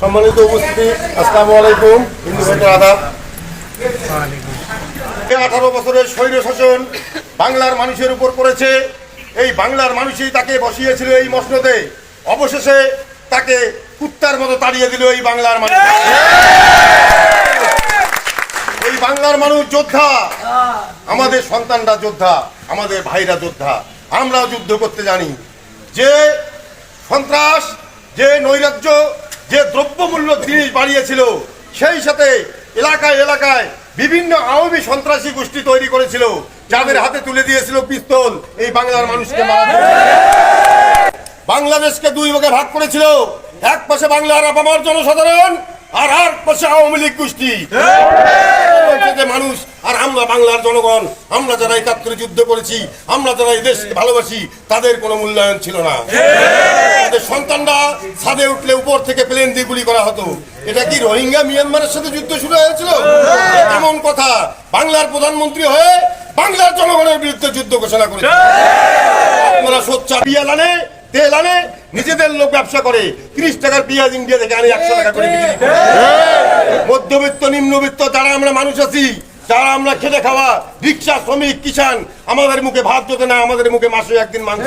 সম্মানিত উপস্থিতি আসসালামু আলাইকুম হিন্দু ভাইদের আদাব। আঠারো বছরের স্বৈর শাসন বাংলার মানুষের উপর করেছে এই বাংলার মানুষই তাকে বসিয়েছিল এই মসনদে। অবশেষে তাকে কুত্তার মতো তাড়িয়ে দিল এই বাংলার মানুষ। এই বাংলার মানুষ যোদ্ধা। আমাদের সন্তানরা যোদ্ধা আমাদের ভাইরা যোদ্ধা। আমরাও যুদ্ধ করতে জানি। যে সন্ত্রাস যে নৈরাজ্য যে দ্রব্যমূল্য জিনিস বাড়িয়েছিল, সেই সাথে এলাকায় এলাকায় বিভিন্ন আওয়ামী সন্ত্রাসী গোষ্ঠী তৈরি করেছিল, যাদের হাতে তুলে দিয়েছিল পিস্তল, এই বাংলার মানুষকে বাংলাদেশকে দুই ভাগে ভাগ করেছিল, এক পাশে বাংলার আপামার জনসাধারণ, আর আর পাশে আওয়ামী লীগ গোষ্ঠী। মানুষ, আর আমরা বাংলার জনগণ, আমরা যারা একাত্তরে যুদ্ধ করেছি, আমরা যারা এই দেশকে ভালোবাসি, তাদের কোনো মূল্যায়ন ছিল না। আমাদের সন্তানরা ছাদে উঠলে উপর থেকে প্লেন দিয়ে গুলি করা হতো। এটা কি রোহিঙ্গা মিয়ানমারের সাথে যুদ্ধ শুরু হয়েছিল? এমন কথা বাংলার প্রধানমন্ত্রী হয়ে বাংলার জনগণের বিরুদ্ধে যুদ্ধ ঘোষণা করেছে। আপনারা সোচ্চা পিয়াল আনে তেল আনে নিজেদের লোক ব্যবসা করে। তিরিশ টাকার পেঁয়াজ ইন্ডিয়া থেকে আনে একশো টাকা করে মধ্যবিত্ত নিম্নবিত্ত যারা আমরা মানুষ আছি যারা আমরা খেটে খাওয়া রিক্সা শ্রমিক কিষান আমাদের মুখে ভাত জোটে না আমাদের মুখে মাসে একদিন মাংস।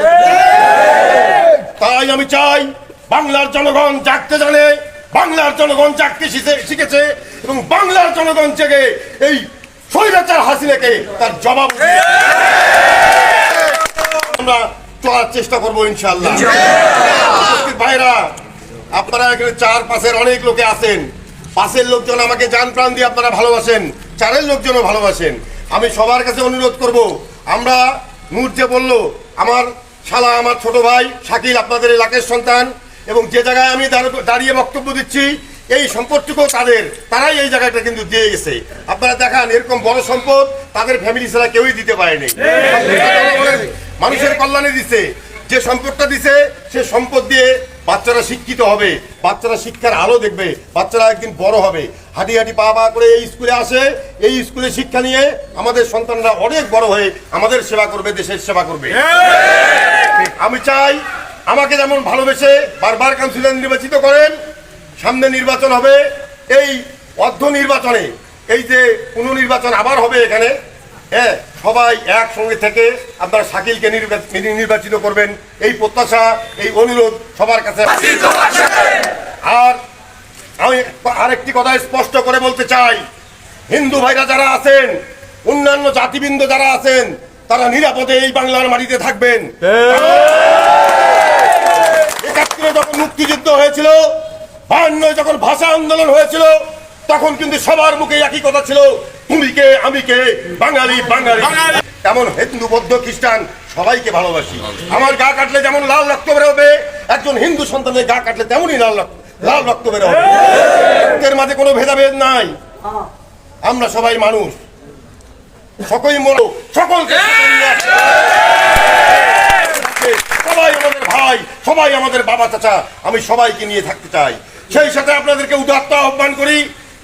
তাই আমি চাই বাংলার জনগণ জাগতে জানে, বাংলার জনগণ জাগতে শিখে- শিখেছে এবং বাংলার জনগণ জেগে এই স্বৈরাচার হাসিনাকে তার জবাব আমরা চলার চেষ্টা করব ইনশাল্লাহ ভাইরা, আপনারা এখানে চার পাশের অনেক লোকে আছেন। পাশের লোকজন আমাকে যান প্রাণ দিয়ে আপনারা ভালোবাসেন, চারের লোকজনও ভালোবাসেন। আমি সবার কাছে অনুরোধ করব, আমরা নূর যে বলল, আমার শালা আমার ছোট ভাই, শাকিল আপনাদের এলাকার সন্তান, এবং যে জায়গায় আমি দাঁড়িয়ে বক্তব্য দিচ্ছি, এই সম্পদটুকু তাদের, তারাই এই জায়গাটা কিন্তু দিয়ে গেছে। আপনারা দেখান, এরকম বড় সম্পদ তাদের ফ্যামিলি ছাড়া কেউই দিতে পারেনি মানুষের কল্যাণে দিছে। যে সম্পদটা দিছে, সে সম্পদ দিয়ে বাচ্চারা শিক্ষিত হবে, বাচ্চারা শিক্ষার আলো দেখবে, বাচ্চারা একদিন বড় হবে। হাঁটি হাঁটি পা পা করে এই স্কুলে আসে, এই স্কুলে শিক্ষা নিয়ে আমাদের সন্তানরা অনেক বড় হয়ে আমাদের সেবা করবে, দেশের সেবা করবে। আমি চাই আমাকে যেমন ভালোবেসে বারবার কাউন্সিলর নির্বাচিত করেন, সামনে নির্বাচন হবে। এই অর্ধ নির্বাচনে, এই যে পুনর্নির্বাচন আবার হবে এখানে হ্যাঁ সবাই একসঙ্গে থেকে আপনারা শাকিলকে নির্বা- নির্বাচিত করবেন। এই প্রত্যাশা, এই অনুরোধ সবার কাছে আর আমি আরেকটি কথা স্পষ্ট করে বলতে চাই, হিন্দু ভাইরা যারা আছেন, অন্যান্য জাতিবৃন্দ যারা আছেন তারা নিরাপদে এই বাংলার মাটিতে থাকবেন। একাত্তরে যখন মুক্তিযুদ্ধ হয়েছিল বায়ান্ন যখন ভাষা আন্দোলন হয়েছিল তখন কিন্তু সবার মুখে একই কথা ছিল তুমি কে আমি কে বাঙালি বাঙালি। এমন হিন্দু বৌদ্ধ খ্রিস্টান সবাইকে ভালোবাসি। আমার গা কাটলে যেমন লাল রক্ত বেরোবে একজন হিন্দু সন্তানের গা কাটলে তেমনই লাল রক্ত লাল রক্ত বেরোবে। রক্তের মাঝে কোনো ভেদাভেদ নাই। আমরা সবাই মানুষ। সকই মনো সকলকে। সবাই আমাদের ভাই সবাই আমাদের বাবা চাচা আমি সবাইকে নিয়ে থাকতে চাই। সেই সাথে আপনাদেরকে উদাত্ত আহ্বান করি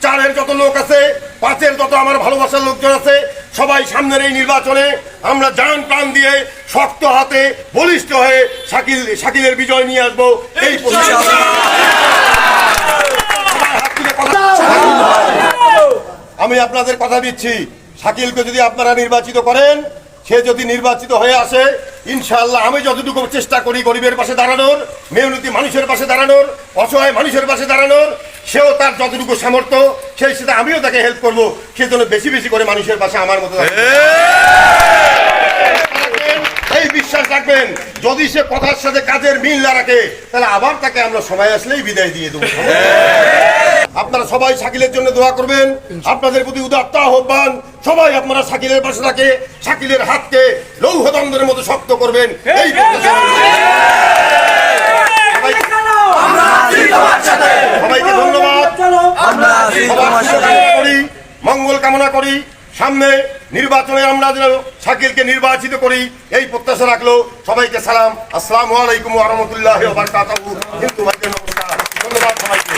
চারের যত লোক আছে পাঁচের যত আমার ভালোবাসার লোকজন আছে সবাই সামনের এই নির্বাচনে আমরা জান প্রাণ দিয়ে শক্ত হাতে বলিষ্ঠ হয়ে শাকিল শাকিলের বিজয় নিয়ে আসব। এই আমি আপনাদের কথা দিচ্ছি। শাকিলকে যদি আপনারা নির্বাচিত করেন, সে যদি নির্বাচিত হয়ে আসে, ইনশাআল্লাহ আমি যতটুকু চেষ্টা করি গরিবের পাশে দাঁড়ানোর, মেহনতি মানুষের পাশে দাঁড়ানোর, অসহায় মানুষের পাশে দাঁড়ানোর, সেও তার যতটুকু সামর্থ্য, সেই সাথে আমিও তাকে হেল্প করব। সে যেন বেশি বেশি করে মানুষের পাশে আমার মতো এই বিশ্বাস রাখবেন, যদি সে কথার সাথে কাজের মিল না রাখে, তাহলে আবার তাকে আমরা সবাই আসলেই বিদায় দিয়ে দেবো। আপনারা সবাই শাকিলের জন্য দোয়া করবেন। আপনাদের প্রতি উদাত্ত আহ্বান। সবাই আপনারা শাকিলের পাশে থাকে শাকিলের হাতকে লৌহদণ্ডের মতো শক্ত করবেন। এই সবাইকে ধন্যবাদ। করি মঙ্গল কামনা করি। সামনে নির্বাচনে আমরা যেন শাকিলকে নির্বাচিত করি এই প্রত্যাশা রাখল। সবাইকে সালাম। আসসালামু আলাইকুম রহমতুল্লাহ ধন্যবাদ সবাইকে।